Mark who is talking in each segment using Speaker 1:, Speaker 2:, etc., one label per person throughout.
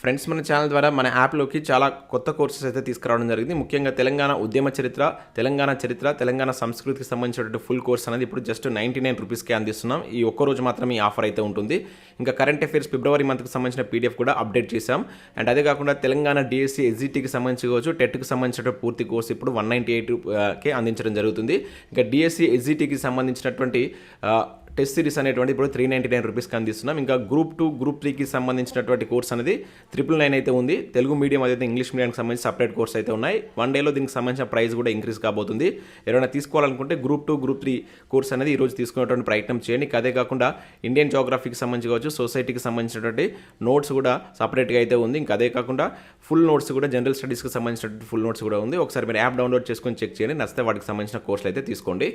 Speaker 1: Friends మన channel ద్వారా మన యాప్లోకి చాలా కొత్త కోర్సెస్ అయితే తీసుకురావడం జరిగింది. ముఖ్యంగా తెలంగాణ ఉద్యమ చరిత్ర తెలంగాణ చరిత్ర తెలంగాణ సంస్కృతికి సంబంధించినటువంటి ఫుల్ కోర్స్ అనేది ఇప్పుడు జస్ట్ నైంటీ నైన్ రూపీస్కే అందిస్తున్నాం. ఈ ఒక్క రోజు ఈ ఆఫర్ అయితే ఉంటుంది. ఇంకా కరెంట్ అఫైర్స్ ఫిబ్రవరి మంత్కి సంబంధించిన పీడిఎఫ్ కూడా అప్డేట్ చేశాం. అండ్ అదే కాకుండా తెలంగాణ డిఎస్సి ఎస్జిటికి సంబంధించి కావచ్చు టెట్కి సంబంధించిన పూర్తి కోర్స్ ఇప్పుడు వన్ నైంటీ ఎయిట్ కే అందించడం జరుగుతుంది. ఇంకా డిఎస్సి ఎస్జిటికి సంబంధించినటువంటి టెస్ట్ సిరీస్ అనేటువంటి ఇప్పుడు త్రీ నైంటీ నైన్ రూపీస్కి అందిస్తున్నాం. ఇంకా గ్రూప్ టూ గ్రూప్ త్రీకి సంబంధించినటువంటి కోర్స్ అనేది ట్రిపుల్ నైన్ అయితే ఉంది. తెలుగు మీడియం అదైతే ఇంగ్లీష్ మీడియానికి సంబంధించి సపరేట్ కోర్స్ అయితే ఉన్నాయి. వన్ డేలో దీనికి సంబంధించిన ప్రైస్ కూడా ఇంక్రీస్ కాబోతుంది. ఎవరైనా తీసుకోవాలనుకుంటే group two group three course అనేది ఈరోజు తీసుకునేటువంటి ప్రయత్నం చేయండి. అదే కాకుండా ఇండియన్ జోగ్రఫీకి సంబంధించి కావచ్చు సొసైటీకి సంబంధించినటువంటి నోట్స్ కూడా సపరేట్గా అయితే ఉంది. ఇంకా అదే కాకుండా ఫుల్ నోట్స్ కూడా జనరల్ స్టడీస్కి సంబంధించినటువంటి ఫుల్ నోట్స్ కూడా ఉంది. ఒకసారి మీరు యాప్ డౌన్లోడ్ చేసుకొని చెక్ చేయండి. నచ్చితే వాటికి సంబంధించిన కోర్సులు అయితే తీసుకోండి.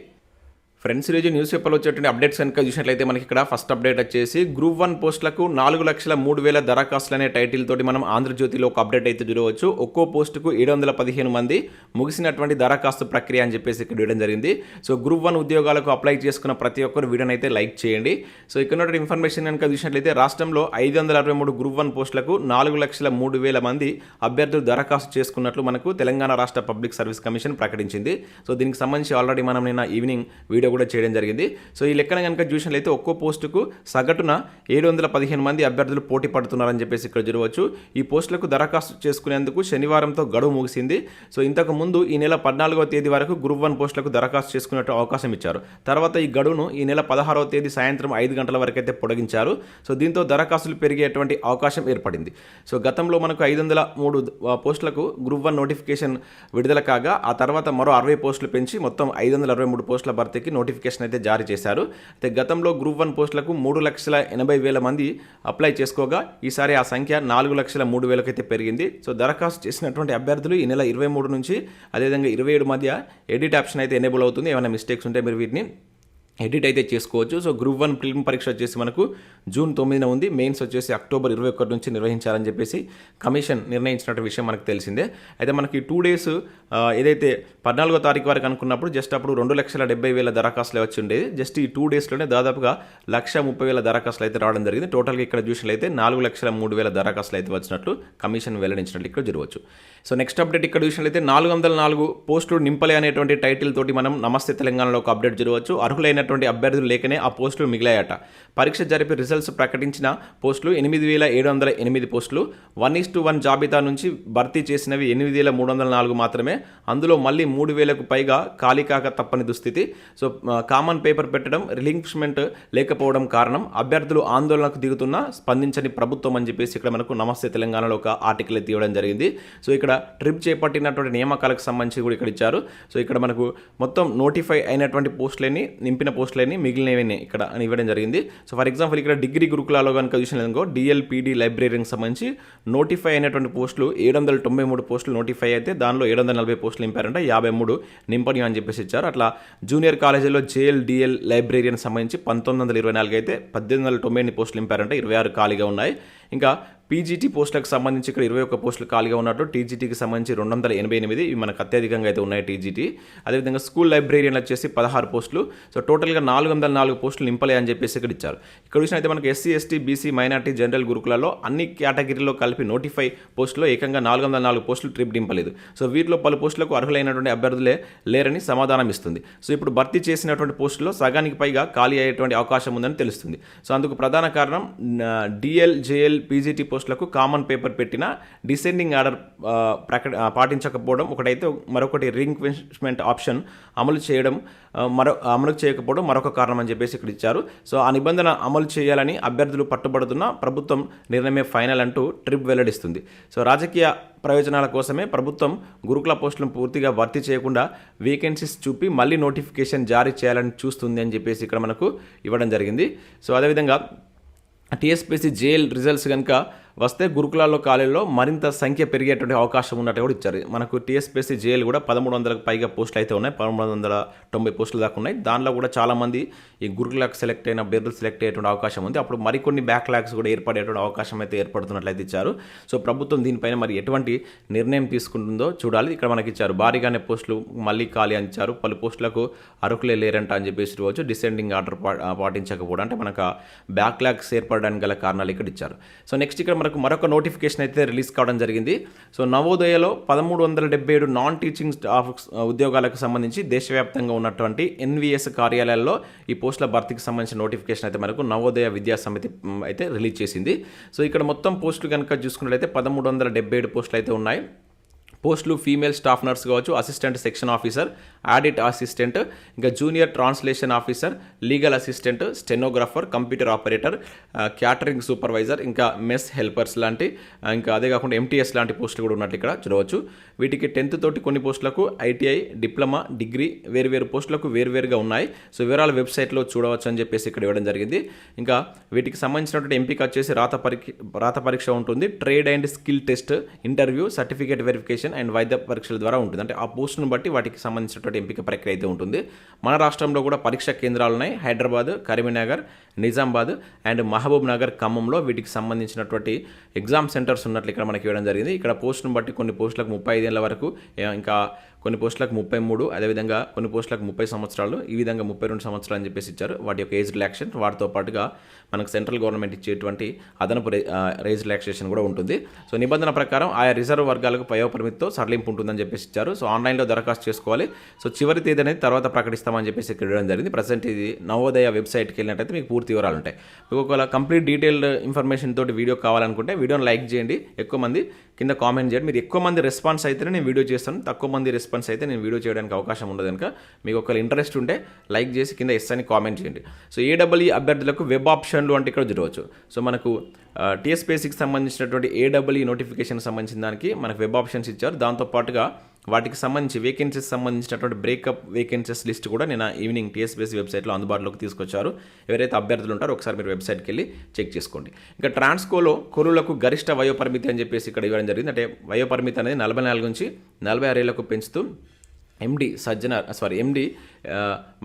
Speaker 1: ఫ్రెండ్స్ ఈరోజు న్యూస్ పేపర్లో వచ్చేటువంటి అప్డేట్స్ కనుక చూసినట్లయితే మనకి ఇక్కడ ఫస్ట్ అప్డేట్ వచ్చేసి గ్రూప్ వన్ పోస్టులకు నాలుగు లక్షల మూడు వేల దరఖాస్తులు అనే టైటిల్ తోటి మనం ఆంధ్రజ్యోతిలో ఒక అప్డేట్ అయితే చూడవచ్చు. ఒక్కో పోస్టుకు ఏడు వందల పదిహేను మంది ముగిసినటువంటి దరఖాస్తు ప్రక్రియ అని చెప్పేసి ఇక్కడ ఇవ్వడం జరిగింది. సో గ్రూప్ వన్ ఉద్యోగాలకు అప్లై చేసుకున్న ప్రతి ఒక్కరు వీడియోని అయితే లైక్ చేయండి. సో ఇక్కడ ఇన్ఫర్మేషన్ కనుక చూసినట్లయితే రాష్ట్రంలో ఐదు వందల అరవై మూడు గ్రూప్ వన్ పోస్టులకు నాలుగు లక్షల మూడు వేల మంది అభ్యర్థులు దరఖాస్తు చేసుకున్నట్లు మనకు తెలంగాణ రాష్ట్ర పబ్లిక్ సర్వీస్ కమిషన్ ప్రకటించింది. సో దీనికి సంబంధించి ఆల్రెడీ మనం నిన్న ఈవినింగ్ వీడియో కూడా చేయడం జరిగింది. సో ఈ లెక్కన కనుక చూసినట్లయితే ఒక్కో పోస్టుకు సగటున ఏడు వందల పదిహేను మంది అభ్యర్థులు పోటీ పడుతున్నారని చెప్పేసి ఇక్కడ చూడవచ్చు ఈ పోస్టులకు దరఖాస్తు చేసుకునేందుకు శనివారంతో గడువు ముగిసింది. సో ఇంతకు ముందు ఈ నెల పద్నాలుగవ తేదీ వరకు గ్రూప్ వన్ పోస్టులకు దరఖాస్తు చేసుకున్నట్టు అవకాశం ఇచ్చారు. తర్వాత ఈ గడువును ఈ నెల పదహారవ తేదీ సాయంత్రం ఐదు గంటల వరకు అయితే పొడిగించారు. సో దీంతో దరఖాస్తులు పెరిగేటువంటి అవకాశం ఏర్పడింది. సో గతంలో మనకు ఐదు వందల మూడు పోస్టులకు గ్రూప్ వన్ నోటిఫికేషన్ విడుదల కాగా ఆ తర్వాత మరో అరవై పోస్టులు పెంచి మొత్తం ఐదు వందల అరవై మూడు పోస్టుల భర్తీకి నోటిఫికేషన్ అయితే జారీ చేశారు. అయితే గతంలో గ్రూప్ వన్ పోస్టులకు మూడు లక్షల ఎనభై వేల మంది అప్లై చేసుకోగా ఈసారి ఆ సంఖ్య నాలుగు లక్షల మూడు వేలకైతే పెరిగింది. సో దరఖాస్తు చేసినటువంటి అభ్యర్థులు ఈ నెల ఇరవై మూడు నుంచి అదేవిధంగా ఇరవై ఏడు మధ్య ఎడిట్ ఆప్షన్ అయితే ఎనేబుల్ అవుతుంది. ఏమైనా మిస్టేక్స్ ఉంటే మీరు వీటిని ఎడిట్ అయితే చేసుకోవచ్చు. సో గ్రూప్ వన్ ప్రిలిమ్ పరీక్ష వచ్చేసి మనకు జూన్ తొమ్మిదిన ఉంది. మెయిన్స్ వచ్చేసి అక్టోబర్ ఇరవై ఒకటి నుంచి నిర్వహించాలని చెప్పేసి కమిషన్ నిర్ణయించినట్టు విషయం మనకు తెలిసిందే. అయితే మనకి టూ డేస్ ఏదైతే పద్నాలుగో తారీఖు వరకు అనుకున్నప్పుడు జస్ట్ అప్పుడు రెండు లక్షల డెబ్బై వేల దరఖాస్తులు వచ్చి ఉండేది జస్ట్ ఈ టూ డేస్లోనే దాదాపుగా లక్ష ముప్పై వేల దరఖాస్తులు అయితే రావడం జరిగింది. టోటల్గా ఇక్కడ చూసినట్లయితే నాలుగు లక్షల మూడు వేల దరఖాస్తులు అయితే వచ్చినట్లు కమిషన్ వెల్లడించినట్లు ఇక్కడ జరగవచ్చు. సో నెక్స్ట్ అప్డేట్ ఇక్కడ చూసినట్లయితే నాలుగు వందల నాలుగు పోస్టులు నింపలే అనేటువంటి టైటిల్ తోటి మనం నమస్తే తెలంగాణలో ఒక అప్డేట్ జరగవచ్చు. అర్హులైన అర్హులైనటువంటి అభ్యర్థులు లేకనే ఆ పోస్టులు మిగిలాయట. పరీక్ష జరిపి రిజల్ట్స్ ప్రకటించిన పోస్టులు ఎనిమిది వేల ఏడు వందల ఎనిమిది పోస్టులు వన్ ఇస్ టు వన్ జాబితా నుంచి భర్తీ చేసినవి ఎనిమిది వేల మూడు వందల నాలుగు మాత్రమే. అందులో మళ్ళీ మూడు వేలకు పైగా ఖాళీ కాక తప్పని దుస్థితి. సో కామన్ పేపర్ పెట్టడం రిలింక్ష్మెంట్ లేకపోవడం కారణం అభ్యర్థులు ఆందోళనకు దిగుతున్నా స్పందించని ప్రభుత్వం అని చెప్పేసి ఇక్కడ మనకు నమస్తే తెలంగాణలో ఒక ఆర్టికల్ తీయడం జరిగింది. సో ఇక్కడ ట్రిప్ చేపట్టినటువంటి నియామకాలకు సంబంధించి కూడా ఇక్కడ ఇచ్చారు. సో ఇక్కడ మనకు మొత్తం నోటిఫై అయినటువంటి పోస్టులని నింపిన పోస్టులని మిగిలినవి ఇక్కడ అని ఇవ్వడం జరిగింది. సో ఫర్ ఎగ్జాంపుల్ ఇక్కడ డిగ్రీ గురుకులాలో కనుక చూసిననుకో డిఎల్పిడి లైబ్రరీకి సంబంధించి నోటిఫై అయినటువంటి పోస్టులు ఏడు వందల తొంభై మూడు పోస్టులు నోటిఫై అయితే దానిలో ఏడు వందల నలభై పోస్టులు నింపారంటే. యాభై మూడు నింపని అని చెప్పేసి ఇచ్చారు. అట్లా జూనియర్ కాలేజీలో జేఎల్ డిఎల్ లైబ్రరీకి సంబంధించి పంతొమ్మిది వందల ఇరవై నాలుగు అయితే పద్దెనిమిది వందల తొంభై ఎనిమిది పోస్టులు నింపారంటే. ఇరవై ఆరు ఖాళీగా ఉన్నాయి. ఇంకా పీజీటీ పోస్టులకు సంబంధించి ఇక్కడ ఇరవై ఒక్క పోస్టులు ఖాళీగా ఉన్నట్టు టీజీటీకి సంబంధించి రెండు వందల ఎనభై ఎనిమిది ఇవి మనకు అత్యధికంగా అయితే ఉన్నాయి టీజీటీ. అదేవిధంగా స్కూల్ లైబ్రేరియన్లు వచ్చేసి పదహారు పోస్టులు. సో టోటల్గా నాలుగు వందల నాలుగు పోస్టులు నింపలే అని చెప్పేసి ఇక్కడ ఇచ్చారు. ఇక్కడ చూసిన అయితే మనకి SC ST BC minority general గురుకులలో అన్ని కేటగిరీలో కలిపి నోటిఫై పోస్టులో ఏకంగా నాలుగు వందల నాలుగు పోస్టులు ట్రిప్ నింపలేదు సో వీటిలో పలు పోస్టులకు అర్హులైనటువంటి అభ్యర్థులే లేరని సమాధానం ఇస్తుంది. సో ఇప్పుడు భర్తీ చేసినటువంటి పోస్టులో సగానికి పైగా ఖాళీ అయ్యేటువంటి అవకాశం ఉందని తెలుస్తుంది. సో అందుకు ప్రధాన కారణం డిఎల్ జేఎల్ పీజీటీ పోస్ట్ పోస్టులకు కామన్ పేపర్ పెట్టిన డిసెండింగ్ ఆర్డర్ ప్రక పాటించకపోవడం ఒకటైతే మరొకటి రీఇన్వెస్ట్మెంట్ ఆప్షన్ అమలు చేయడం మరో అమలు చేయకపోవడం మరొక కారణం అని చెప్పేసి ఇక్కడ ఇచ్చారు. సో ఆ నిబంధన అమలు చేయాలని అభ్యర్థులు పట్టుబడుతున్న ప్రభుత్వం నిర్ణయమే ఫైనల్ అంటూ ట్రిప్ వెల్లడిస్తుంది. సో రాజకీయ ప్రయోజనాల కోసమే ప్రభుత్వం గురుకుల పోస్టులను పూర్తిగా భర్తీ చేయకుండా వేకెన్సీస్ చూపి మళ్ళీ నోటిఫికేషన్ జారీ చేయాలని చూస్తుంది అని చెప్పేసి ఇక్కడ మనకు ఇవ్వడం జరిగింది. సో అదేవిధంగా టీఎస్పీసీ జేఎల్ రిజల్ట్స్ కనుక వస్తే గురుకులాల్లో కాలేజీలో మరింత సంఖ్య పెరిగేటువంటి అవకాశం ఉన్నట్టు కూడా ఇచ్చారు. మనకు టీఎస్పీఎస్సీ జేఎల్ కూడా పదమూడు వందలకు పైగా పోస్టులు అయితే ఉన్నాయి. పదమూడు వందల తొంభై పోస్టులు దాకా ఉన్నాయి. దానిలో కూడా చాలామంది ఈ గురుకులకు సెలెక్ట్ అయిన అభ్యర్థులు సెలెక్ట్ అయ్యేటువంటి అవకాశం ఉంది. అప్పుడు మరికొన్ని బ్యాక్లాగ్స్ కూడా ఏర్పడేటువంటి అవకాశం అయితే ఏర్పడుతున్నట్లయితే ఇచ్చారు. సో ప్రభుత్వం దీనిపైన మరి ఎటువంటి నిర్ణయం తీసుకుంటుందో చూడాలి. ఇక్కడ మనకి ఇచ్చారు భారీగానే పోస్టులు మళ్ళీ ఖాళీ అని ఇచ్చారు. పలు పోస్టులకు అర్హులే లేరంట అని చెప్పేసి ఇవ్వచ్చు. డిసెండింగ్ ఆర్డర్ పా పాటించకపోవడం అంటే మనకు బ్యాక్లాగ్స్ ఏర్పడడానికి గల కారణాలు ఇక్కడ ఇచ్చారు. సో నెక్స్ట్ ఇక్కడ మనకు మరొక నోటిఫికేషన్ అయితే రిలీజ్ కావడం జరిగింది. సో నవోదయలో పదమూడు వందల డెబ్బై ఏడు నాన్ టీచింగ్ స్టాఫ్ ఉద్యోగాలకు సంబంధించి దేశవ్యాప్తంగా ఉన్నటువంటి ఎన్విఎస్ కార్యాలయాల్లో ఈ పోస్టుల భర్తీకి సంబంధించిన నోటిఫికేషన్ అయితే మనకు నవోదయ విద్యా సమితి అయితే రిలీజ్ చేసింది. సో ఇక్కడ మొత్తం పోస్టులు కనుక చూసుకున్నట్లయితే పదమూడు వందల డెబ్బై ఏడు పోస్టులు అయితే ఉన్నాయి. పోస్టులు ఫీమేల్ స్టాఫ్ నర్స్ కావచ్చు assistant section officer audit assistant ఇంకా junior translation officer legal assistant stenographer computer operator catering supervisor ఇంకా మెస్ హెల్పర్స్ లాంటి ఇంకా అదే కాకుండా ఎంటీఎస్ లాంటి పోస్టులు కూడా ఉన్నట్టు ఇక్కడ చూడవచ్చు. వీటికి టెన్త్ తోటి కొన్ని పోస్టులకు ఐటీఐ డిప్లొమా డిగ్రీ వేరువేరు పోస్టులకు వేరువేరుగా ఉన్నాయి. సో వివరాలు వెబ్సైట్లో చూడవచ్చు అని చెప్పేసి ఇక్కడ ఇవ్వడం జరిగింది. ఇంకా వీటికి సంబంధించినటువంటి ఎంపిక వచ్చేసి రాత పరీక్ష రాత పరీక్ష ఉంటుంది. Trade and skill test interview certificate verification and వైద్య పరీక్షల ద్వారా ఉంటుంది. అంటే ఆ పోస్టును బట్టి వాటికి సంబంధించినటువంటి ఎంపిక ప్రక్రియ అయితే ఉంటుంది. మన రాష్ట్రంలో కూడా పరీక్షా కేంద్రాలు ఉన్నాయి. హైదరాబాద్ కరీంనగర్ నిజామాబాద్ అండ్ మహబూబ్ నగర్ ఖమ్మంలో వీటికి సంబంధించినటువంటి ఎగ్జామ్ సెంటర్స్ ఉన్నట్లు ఇక్కడ మనకి ఇవ్వడం జరిగింది. ఇక్కడ పోస్టును బట్టి కొన్ని పోస్టులకు ముప్పై ఐదేళ్ళ వరకు ఇంకా కొన్ని పోస్టులకు ముప్పై మూడు అదేవిధంగా కొన్ని పోస్టులకు ముప్పై సంవత్సరాలు ఈ విధంగా ముప్పై రెండు సంవత్సరాలు అని చెప్పేసి ఇచ్చారు. వాటి యొక్క ఏజ్ రిలాక్షన్ వాటితో పాటుగా మనకు సెంట్రల్ గవర్నమెంట్ ఇచ్చేటువంటి అదనపు రే- రేజ్ రిలాక్సేషన్ కూడా ఉంటుంది. సో నిబంధన ప్రకారం ఆయా రిజర్వ్ వర్గాలకు పయోపరిమితితో సడలింపు ఉంటుందని చెప్పేసి ఇచ్చారు. సో ఆన్లైన్లో దరఖాస్తు చేసుకోవాలి. సో చివరి తేదీ అనేది తర్వాత ప్రకటిస్తామని చెప్పేసి ఇక్కడ ఇవ్వడం జరిగింది. ప్రజెంట్ ఇది నవోదయ వెబ్సైట్కి వెళ్ళినట్టయితే మీకు పూర్తి వివరాలు ఉంటాయి. మీకు ఒకవేళ కంప్లీట్ డీటెయిల్డ్ ఇన్ఫర్మేషన్ తోటి వీడియో కావాలనుకుంటే వీడియోని లైక్ చేయండి. ఎక్కువ మంది కింద కామెంట్ చేయండి. మీరు ఎక్కువ మంది రెస్పాన్స్ అయితేనే నేను వీడియో చేస్తాను. తక్కువ మంది రెస్పాన్స్ అయితే నేను వీడియో చేయడానికి అవకాశం ఉండదు కనుక మీకు ఒకవేళ ఇంట్రెస్ట్ ఉంటే లైక్ చేసి కింద ఎస్ అని కామెంట్ చేయండి. సో ఏడబ్ల్యూ అభ్యర్థులకు వెబ్ ఆప్షన్లు అంటే ఇక్కడ చూడవచ్చు సో మనకు టీఎస్పీఎస్సికి సంబంధించినటువంటి ఏడబ్ల్యూ నోటిఫికేషన్ సంబంధించిన దానికి మనకు వెబ్ ఆప్షన్స్ ఇచ్చారు. దాంతో పాటుగా వాటికి సంబంధించి వేకెన్సీస్ సంబంధించినటువంటి బ్రేకప్ వేకెన్సీస్ లిస్ట్ కూడా నేను ఈవినింగ్ టీఎస్బీఎస్సీ వెబ్సైట్లో అందుబాటులోకి తీసుకొచ్చారు. ఎవరైతే అభ్యర్థులు ఉంటారో ఒకసారి మీరు వెబ్సైట్కి వెళ్ళి చెక్ చేసుకోండి. ఇంకా ట్రాన్స్కోలో కురులకు గరిష్ట వయోపరిమితి అని చెప్పేసి ఇక్కడ ఇవ్వడం జరిగింది. అంటే వయోపరిమితి అనేది నలభై నాలుగు నుంచి నలభై ఆరేళ్ళకు పెంచుతూ ఎండి సజ్జన సారీ ఎండి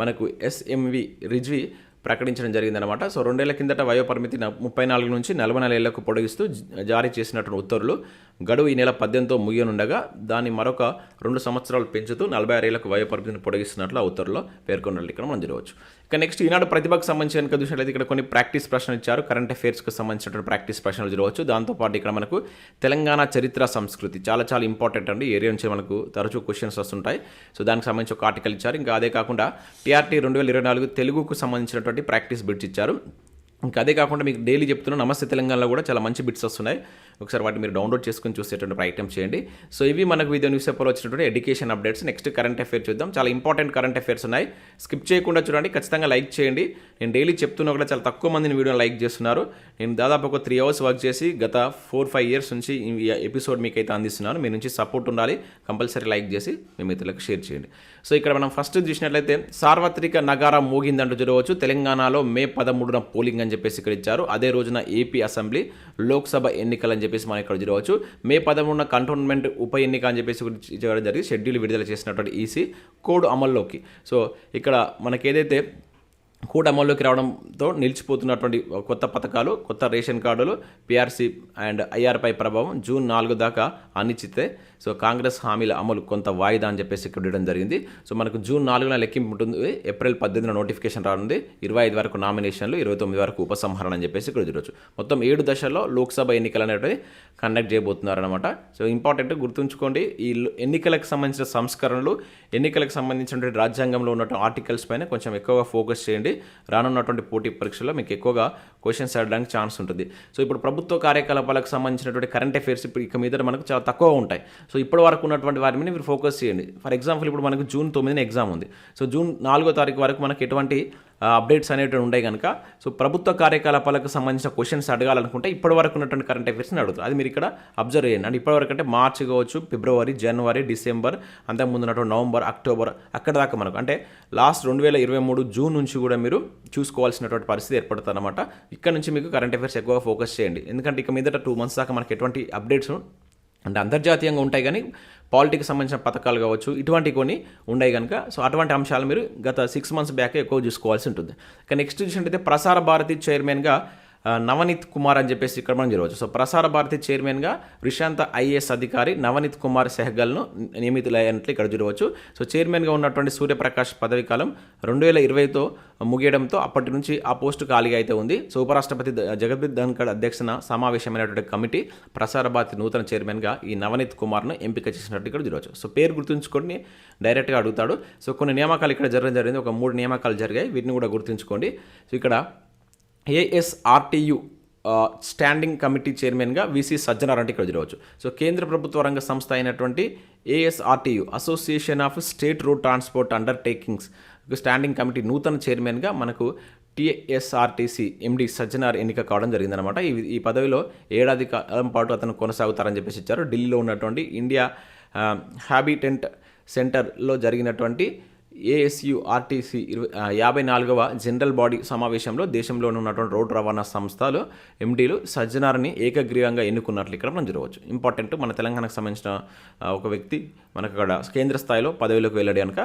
Speaker 1: మనకు ఎస్ఎంవి రిజ్వి ప్రకటించడం జరిగిందనమాట సో రెండేళ్ళ కిందట వయోపరిమితి ముప్పై నాలుగు నుంచి నలభై నాలుగు ఏళ్ళకు పొడిగిస్తూ జారీ చేసినటువంటి ఉత్తర్వులు గడువు ఈ నెల పద్దెనిమిదితో ముగియనుండగా దాన్ని మరొక రెండు సంవత్సరాలు పెంచుతూ నలభై ఆరు ఏళ్ళకు వయోపరిమితిని పొడిగిస్తున్నట్లు ఆ ఉత్తర్వులో పేర్కొన్నట్లు ఇక్కడ మనం చూడవచ్చు ఇక నెక్స్ట్ ఈనాడు ప్రతిభకు సంబంధించిన కనుక చూసినట్లయితే ఇక్కడ కొన్ని ప్రాక్టీస్ ప్రశ్నలు ఇచ్చారు. కరెంట్ అఫైర్స్కి సంబంధించినటువంటి ప్రాక్టీస్ ప్రశ్నలు చూడవచ్చు దాంతోపాటు ఇక్కడ మనకు తెలంగాణ చరిత్ర సంస్కృతి చాలా చాలా ఇంపార్టెంట్ అండి. ఏరియా నుంచి మనకు తరచూ క్వశ్చన్స్ వస్తుంటాయి. సో దానికి సంబంధించి ఒక ఆర్టికల్ ఇచ్చారు. ఇంకా అదే కాకుండా టీఆర్టీ రెండు వేల ఇరవై నాలుగు తెలుగుకు సంబంధించినటువంటి ప్రాక్టీస్ బిడ్స్ ఇచ్చారు. ఇంకా అదే కాకుండా మీకు డైలీ చెప్తున్నా నమస్తే తెలంగాణలో కూడా చాలా మంచి బిట్స్ వస్తున్నాయి. ఒకసారి వాటిని మీరు డౌన్లోడ్ చేసుకుని చూసేటువంటి ప్రయత్నం చేయండి. సో ఇవి మనకు వీడియో న్యూస్ పేపర్లో వచ్చినటువంటి education updates. Next current affair చూద్దాం. చాలా ఇంపార్టెంట్ కరెంట్ అఫేర్స్ ఉన్నాయి. స్కిప్ చేయకుండా చూడండి. ఖచ్చితంగా లైక్ చేయండి. నేను డైలీ చెప్తున్నా కూడా చాలా తక్కువ మందిని వీడియో లైక్ చేస్తున్నారు. నేను దాదాపు ఒక త్రీ అవర్స్ వర్క్ చేసి గత ఫోర్ ఫైవ్ ఇయర్స్ నుంచి ఈ ఎపిసోడ్ మీకు అయితే అందిస్తున్నాను. మీ నుంచి సపోర్ట్ ఉండాలి. కంపల్సరీ లైక్ చేసి మీ మిత్రులకు షేర్ చేయండి. సో ఇక్కడ మనం ఫస్ట్ చూసినట్లయితే సార్వత్రిక నగారా మోగిందంటూ చూడవచ్చు. తెలంగాణలో మే పదమూడున పోలింగ్ అని చెప్పేసి ఇక్కడ ఇచ్చారు. అదే రోజున ఏపీ అసెంబ్లీ లోక్సభ ఎన్నికలు అని చెప్పేసి మనం ఇక్కడ చూడవచ్చు. మే పదమూడున కంటోన్మెంట్ ఉప ఎన్నిక అని చెప్పేసి కూడా చేయడం షెడ్యూల్ విడుదల చేసినటువంటి ఈసీ కోడ్ అమల్లోకి. సో ఇక్కడ మనకి ఏదైతే కోడ్ అమల్లోకి రావడంతో నిలిచిపోతున్నటువంటి కొత్త పథకాలు కొత్త రేషన్ కార్డులు పిఆర్సీ అండ్ ఐఆర్పై ప్రభావం జూన్ నాలుగు దాకా అనిశ్చితే సో కాంగ్రెస్ హామీల అమలు కొంత వాయిదా అని చెప్పేసి ఇక్కడ ఇవ్వడం జరిగింది. సో మనకు జూన్ నాలుగున లెక్కింపు ఉంటుంది. ఏప్రిల్ పద్దెనిమిదిన నోటిఫికేషన్ రానుంది. ఇరవై ఐదు వరకు నామినేషన్లు ఇరవై తొమ్మిది వరకు ఉపసంహరణ అని చెప్పేసి ఇక్కడ చూడొచ్చు. మొత్తం ఏడు దశల్లో లోక్సభ ఎన్నికలు అనేవి కండక్ట్ చేయబోతున్నారు అనమాట సో ఇంపార్టెంట్ గుర్తుంచుకోండి ఈ ఎన్నికలకు సంబంధించిన సంస్కరణలు ఎన్నికలకు సంబంధించినటువంటి రాజ్యాంగంలో ఉన్నటువంటి ఆర్టికల్స్ పైన కొంచెం ఎక్కువగా ఫోకస్ చేయండి. రానున్నటువంటి పోటీ పరీక్షల్లో మీకు ఎక్కువగా క్వశ్చన్స్ అడగడానికి ఛాన్స్ ఉంటుంది. సో ఇప్పుడు ప్రభుత్వ కార్యకలాపాలకు సంబంధించినటువంటి కరెంట్ అఫైర్స్ ఇప్పుడు ఇక మీద మనకు చాలా తక్కువ ఉంటాయి. సో ఇప్పటి వరకు ఉన్నటువంటి వారి మీద మీరు ఫోకస్ చేయండి. ఫర్ ఎగ్జాంపుల్ ఇప్పుడు మనకు జూన్ తొమ్మిదిన ఎగ్జామ్ ఉంది. సో జూన్ నాలుగో తారీఖు వరకు మనకి ఎటువంటి అప్డేట్స్ అనేవి ఉంటాయి కనుక సో ప్రభుత్వ కార్యకలాపాలకు సంబంధించిన క్వశ్చన్స్ అడగాలనుకుంటే ఇప్పటి వరకు ఉన్నటువంటి కరెంట్ అఫైర్స్ని అడుగుతారు. అది మీరు ఇక్కడ అబ్జర్వ్ చేయండి. అంటే ఇప్పటివరకు అంటే మార్చి కావచ్చు ఫిబ్రవరి జనవరి డిసెంబర్ అంతకుముందు ఉన్నటువంటి నవంబర్ అక్టోబర్ అక్కడ దాకా మనకు అంటే లాస్ట్ రెండు వేల ఇరవై మూడు జూన్ నుంచి కూడా మీరు చూసుకోవాల్సినటువంటి పరిస్థితి ఏర్పడుతుంది అనమాట ఇక్కడ నుంచి మీకు కరెంట్ అఫైర్స్ ఎక్కువగా ఫోకస్ చేయండి. ఎందుకంటే ఇక మీదట టూ మంత్స్ దాకా మనకి ఎటువంటి అప్డేట్స్ అంటే అంతర్జాతీయంగా ఉంటాయి కానీ పాలిటిక్స్ సంబంధించిన పథకాలు కావచ్చు ఇటువంటి కొన్ని ఉన్నాయి కనుక. సో అటువంటి అంశాలు మీరు గత సిక్స్ మంత్స్ బ్యాక్ ఎక్కువ చూసుకోవాల్సి ఉంటుంది. ఇక నెక్స్ట్ చూసినట్టయితే ప్రసార భారతి చైర్మన్గా నవనీత్ కుమార్ అని చెప్పేసి ఇక్కడ మనం చూడవచ్చు సో ప్రసార భారతి చైర్మన్గా విశాంత ఐఏఎస్ అధికారి నవనీత్ కుమార్ సెహగల్ను నియమితులైనట్లు ఇక్కడ చూడవచ్చు సో చైర్మన్గా ఉన్నటువంటి సూర్యప్రకాష్ పదవీకాలం రెండు వేల ఇరవైతో ముగియడంతో అప్పటి నుంచి ఆ పోస్టు ఖాళీగా అయితే ఉంది. సో ఉపరాష్ట్రపతి ద- జగదీప్ అధ్యక్షన సమావేశమైనటువంటి కమిటీ ప్రసార భారతి నూతన చైర్మన్గా ఈ నవనీత్ కుమార్ను ఎంపిక చేసినట్టు ఇక్కడ చూడవచ్చు సో పేరు గుర్తుంచుకొని డైరెక్ట్గా అడుగుతాడు. సో కొన్ని నియామకాలు ఇక్కడ జరగడం జరిగింది. ఒక మూడు నియామకాలు జరిగాయి. వీటిని కూడా గుర్తుంచుకోండి. సో ఇక్కడ ఏఎస్ఆర్టీయు స్టాండింగ్ కమిటీ చైర్మన్గా వీసీ సజ్జనారంటే ఇక్కడ చూడవచ్చు సో కేంద్ర ప్రభుత్వ రంగ సంస్థ అయినటువంటి ASRTU association of state road transport undertakings standing committee నూతన చైర్మన్గా మనకు టీఎస్ఆర్టీసీ ఎండి సజ్జనార్ ఎన్నిక కావడం జరిగిందనమాట ఈ ఈ పదవిలో ఏడాది కాలం పాటు అతను కొనసాగుతారని చెప్పేసి ఇచ్చారు. ఢిల్లీలో ఉన్నటువంటి ఇండియా హ్యాబిటెంట్ సెంటర్లో జరిగినటువంటి ఏఎస్యు ఆర్టీసీ ఇరవై యాభై నాలుగవ జనరల్ బాడీ సమావేశంలో దేశంలో ఉన్నటువంటి రోడ్డు రవాణా సంస్థలు ఎండీలు సజ్జనార్ని ఏకగ్రీవంగా ఎన్నుకున్నట్లు ఇక్కడ మనం చూడవచ్చు. ఇంపార్టెంట్ మన తెలంగాణకు సంబంధించిన ఒక వ్యక్తి మనకు అక్కడ కేంద్ర స్థాయిలో పదవిలోకి వెళ్ళాడు కనుక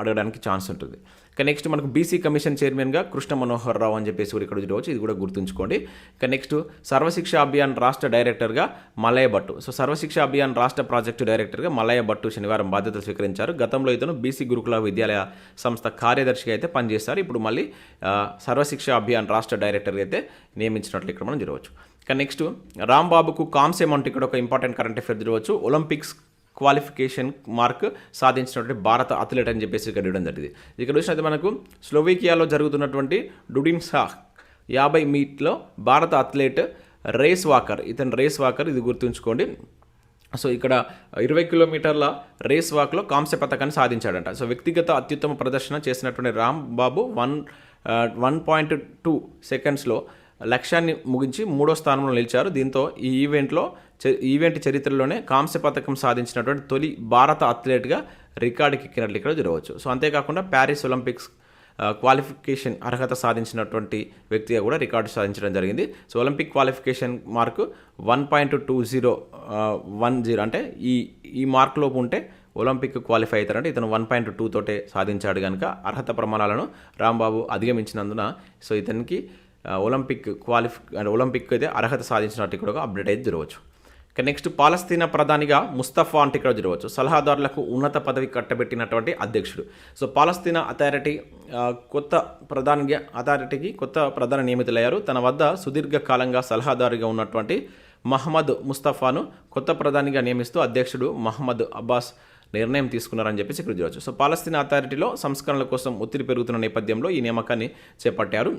Speaker 1: అడగడానికి ఛాన్స్ ఉంటుంది. ఇక నెక్స్ట్ మనకు బీసీ కమిషన్ చైర్మన్గా కృష్ణ మనోహర్ రావు అని చెప్పేసి కూడా ఇక్కడ చూడవచ్చు ఇది కూడా గుర్తుంచుకోండి. ఇక నెక్స్ట్ సర్వశిక్ష అభియాన్ రాష్ట్ర డైరెక్టర్గా మలయ భట్టు. సో సర్వశిక్ష అభియాన్ రాష్ట్ర ప్రాజెక్టు డైరెక్టర్గా మలయ భట్టు శనివారం బాధ్యతలు స్వీకరించారు. గతంలో ఇతను బీసీ గురుకుల విద్యాలయ సంస్థ కార్యదర్శిగా అయితే పనిచేస్తారు ఇప్పుడు మళ్ళీ సర్వశిక్ష అభియాన్ రాష్ట్ర డైరెక్టర్గా అయితే నియమించినట్లు ఇక్కడ మనం చూడవచ్చు. ఇక నెక్స్ట్ రాంబాబుకు కాంస్యం అంటూ ఇక్కడ ఒక ఇంపార్టెంట్ కరెంట్ అఫేర్ చూడవచ్చు. ఒలింపిక్స్ క్వాలిఫికేషన్ మార్క్ సాధించినటువంటి భారత అథ్లెట్ అని చెప్పేసి ఇక్కడ ఇవ్వడం జరిగింది. ఇక్కడ చూసినట్టు మనకు స్లోవేకియాలో జరుగుతున్నటువంటి డుడిన్సా యాభై మీట్లో భారత అథ్లెట్ రేస్ వాకర్ ఇతను రేస్ వాకర్ ఇది గుర్తుంచుకోండి. సో ఇక్కడ ఇరవై కిలోమీటర్ల రేస్ వాక్లో కాంస్య పథకాన్ని సాధించాడంట. సో వ్యక్తిగత అత్యుత్తమ ప్రదర్శన చేసినటువంటి Ram Babu one one point two సెకండ్స్లో లక్ష్యాన్ని ముగించి మూడో స్థానంలో నిలిచారు. దీంతో ఈ ఈవెంట్లో చ- ఈవెంట్ చరిత్రలోనే కాంస్య పథకం సాధించినటువంటి తొలి భారత అథ్లెట్గా రికార్డుకి ఎక్కినట్లు ఇక్కడ చూడవచ్చు సో అంతేకాకుండా ప్యారిస్ ఒలింపిక్స్ క్వాలిఫికేషన్ అర్హత సాధించినటువంటి వ్యక్తిగా కూడా రికార్డు సాధించడం జరిగింది. So Olympic qualification mark one point two zero one zero అంటే ఈ ఈ మార్క్ లోపు ఉంటే ఒలింపిక్ క్వాలిఫై అవుతారంటే ఇతను వన్ పాయింట్ టూ తోటే సాధించాడు కనుక అర్హత ప్రమాణాలను రాంబాబు అధిగమించినందున సో ఇతనికి ఒలింపిక్ క్వాలిఫి అంటే ఒలింపిక్ అయితే అర్హత సాధించినట్టు ఇక్కడ ఒక అప్డేట్ అయితే జరగవచ్చు. ఇక నెక్స్ట్ పాలస్తీనా ప్రధానిగా ముస్తఫా అంటే ఇక్కడ జరగవచ్చు. సలహాదారులకు ఉన్నత పదవి కట్టబెట్టినటువంటి అధ్యక్షుడు. సో పాలస్తీనా అథారిటీ కొత్త ప్రధానిగా అథారిటీకి కొత్త ప్రధాన నియమితులయ్యారు. తన వద్ద సుదీర్ఘకాలంగా సలహాదారుగా ఉన్నటువంటి మహమ్మద్ ముస్తఫాను కొత్త ప్రధానిగా నియమిస్తూ అధ్యక్షుడు మహమ్మద్ అబ్బాస్ నిర్ణయం తీసుకున్నారని చెప్పేసి ఇక్కడ చూడవచ్చు సో పాలస్తీనా అథారిటీలో సంస్కరణల కోసం ఒత్తిడి పెరుగుతున్న నేపథ్యంలో ఈ నియామకాన్ని చేపట్టారు.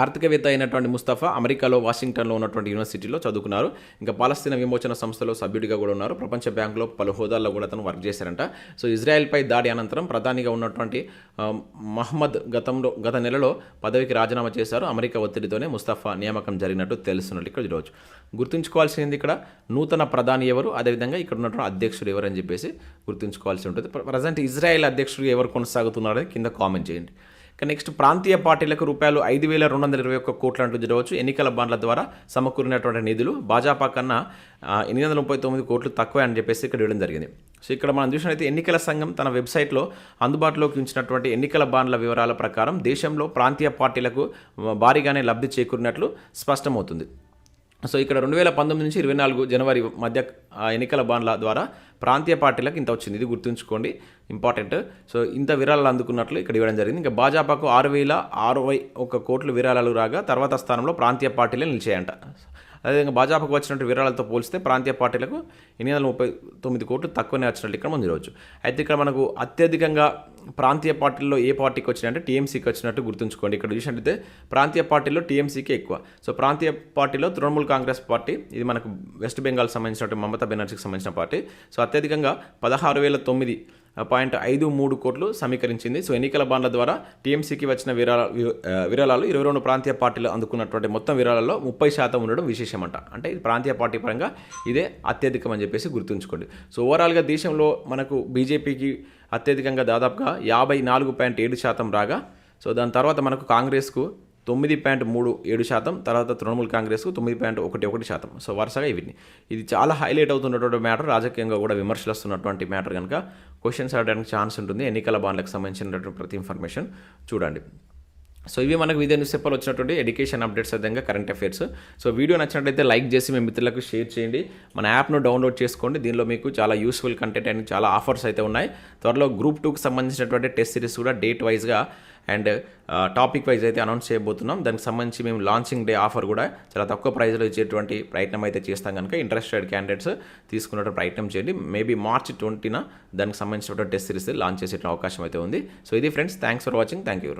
Speaker 1: ఆర్థికవేత్త అయినటువంటి ముస్తఫా అమెరికాలో వాషింగ్టన్లో ఉన్నటువంటి యూనివర్సిటీలో చదువుకున్నారు. ఇంకా పాలస్తీనా విమోచన సంస్థలో సభ్యుడిగా కూడా ఉన్నారు. ప్రపంచ బ్యాంకులో పలు హోదాల్లో కూడా అతను వర్క్ చేశారంట. సో ఇజ్రాయెల్పై దాడి అనంతరం ప్రధానిగా ఉన్నటువంటి మహ్మద్ మహమ్మద్ గతంలో గత నెలలో పదవికి రాజీనామా చేశారు. అమెరికా ఒత్తిడితోనే ముస్తఫా నియామకం జరిగినట్టు తెలుస్తున్నట్టు ఇక్కడ చూడవచ్చు. గుర్తుంచుకోవాల్సింది ఇక్కడ నూతన ప్రధాని ఎవరు? అదేవిధంగా ఇక్కడ ఉన్నటువంటి అధ్యక్షుడు ఎవరు అని చెప్పేసి గుర్తుంచుకోవాల్సి ఉంటుంది. ప్రజెంట్ ఇజ్రాయెల్ అధ్యక్షుడు ఎవరు కొనసాగుతున్నారని కింద కామెంట్ చేయండి. ఇక నెక్స్ట్ ప్రాంతీయ పార్టీలకు రూపాయలు ఐదు వేల రెండు వందల ఇరవై ఒక్క కోట్ల అంటూ జరగవచ్చు. ఎన్నికల బాండ్ల ద్వారా సమకూరినటువంటి నిధులు భాజపా కన్నా ఎనిమిది వందల ముప్పై తొమ్మిది కోట్లు తక్కువే అని చెప్పేసి ఇక్కడ ఇవ్వడం జరిగింది. సో ఇక్కడ మనం చూసినట్లయితే ఎన్నికల సంఘం తన వెబ్సైట్లో అందుబాటులోకి ఉంచినటువంటి ఎన్నికల బాండ్ల వివరాల ప్రకారం దేశంలో ప్రాంతీయ పార్టీలకు భారీగానే లబ్ధి చేకూరినట్లు స్పష్టమవుతుంది. సో ఇక్కడ రెండు వేల పంతొమ్మిది నుంచి ఇరవై నాలుగు జనవరి మధ్య ఎన్నికల బాండ్ల ద్వారా ప్రాంతీయ పార్టీలకు ఇంత వచ్చింది. ఇది గుర్తుంచుకోండి ఇంపార్టెంట్. సో ఇంత విరాళాలు అందుకున్నట్లు ఇక్కడ ఇవ్వడం జరిగింది. ఇంకా భాజపాకు ఆరు వేల అరవై ఒక కోట్లు విరాళాలు రాగా తర్వాత స్థానంలో ప్రాంతీయ పార్టీలే నిలిచాయంట. అదేవిధంగా భాజపాకు వచ్చినట్టు విరాళాలతో పోలిస్తే ప్రాంతీయ పార్టీలకు ఎనిమిది వందల ముప్పై తొమ్మిది కోట్లు తక్కువనే వచ్చినట్టు ఇక్కడ మనం చూడవచ్చు. అయితే ఇక్కడ మనకు అత్యధికంగా ప్రాంతీయ పార్టీల్లో ఏ పార్టీకి వచ్చినాయంటే టీఎంసీకి వచ్చినట్టు గుర్తుంచుకోండి. ఇక్కడ చూసినట్టయితే ప్రాంతీయ పార్టీలో టీఎంసీకి ఎక్కువ. సో ప్రాంతీయ పార్టీలో తృణమూల్ కాంగ్రెస్ పార్టీ ఇది మనకు వెస్ట్ బెంగాల్ సంబంధించినట్టు మమతా బెనర్జీకి సంబంధించిన పార్టీ. సో అత్యధికంగా పదహారు వేల తొమ్మిది పాయింట్ ఐదు మూడు కోట్లు సమీకరించింది. సో ఎన్నికల బాండ్ల ద్వారా టీఎంసీకి వచ్చిన విరాళ విరాళాలు ఇరవై రెండు ప్రాంతీయ పార్టీలు అందుకున్నటువంటి మొత్తం విరాళాల్లో ముప్పై శాతం ఉండడం విశేషమంట. అంటే ఇది ప్రాంతీయ పార్టీ పరంగా ఇదే అత్యధికం అని చెప్పేసి గుర్తుంచుకోండి. సో ఓవరాల్గా దేశంలో మనకు బీజేపీకి అత్యధికంగా దాదాపుగా యాభై నాలుగు పాయింట్ ఏడు శాతం రాగా సో దాని తర్వాత మనకు కాంగ్రెస్కు తొమ్మిది పాయింట్ మూడు ఏడు శాతం తర్వాత తృణమూల్ కాంగ్రెస్కు తొమ్మిది పాయింట్ ఒకటి ఒకటి శాతం. సో వరుసగా ఇవి ఇది చాలా హైలైట్ అవుతున్నటువంటి మ్యాటర్ రాజకీయంగా కూడా విమర్శలు వస్తున్నటువంటి మ్యాటర్ కనుక క్వశ్చన్స్ అడగడానికి ఛాన్స్ ఉంటుంది. ఎన్నికల బాండ్లకు సంబంధించినటువంటి ప్రతి ఇన్ఫర్మేషన్ చూడండి. సో ఇవి మనకు వివిధ న్యూస్ పేపర్లో వచ్చినటువంటి ఎడ్యుకేషన్ అప్డేట్స్ విధంగా కరెంట్ అఫైర్స్. సో వీడియో నచ్చినట్లయితే లైక్ చేసి మీ మిత్రులకు షేర్ చేయండి. మన యాప్ను డౌన్లోడ్ చేసుకోండి. దీనిలో మీకు చాలా యూస్ఫుల్ కంటెంట్ అండ్ చాలా ఆఫర్స్ అయితే ఉన్నాయి. త్వరలో గ్రూప్ టూకి సంబంధించినటువంటి టెస్ట్ సిరీస్ కూడా డేట్ వైజ్గా అండ్ టాపిక్ వైజ్ అయితే అనౌన్స్ చేయబోతున్నాం. దానికి సంబంధించి మేము లాంచింగ్ డే ఆఫర్ కూడా చాలా తక్కువ ప్రైస్లో ఇచ్చేటువంటి ప్రయత్నం అయితే చేస్తాం కనుక ఇంట్రెస్టెడ్ క్యాండిడేట్స్ తీసుకున్నట్టు ప్రయత్నం చేయండి. మేబీ మార్చ్ ట్వంటీన దానికి సంబంధించినటువంటి టెస్ట్ సిరీస్ లాంచ్ చేసే అవకాశం అయితే ఉంది. సో ఇది friends thanks for watching thank you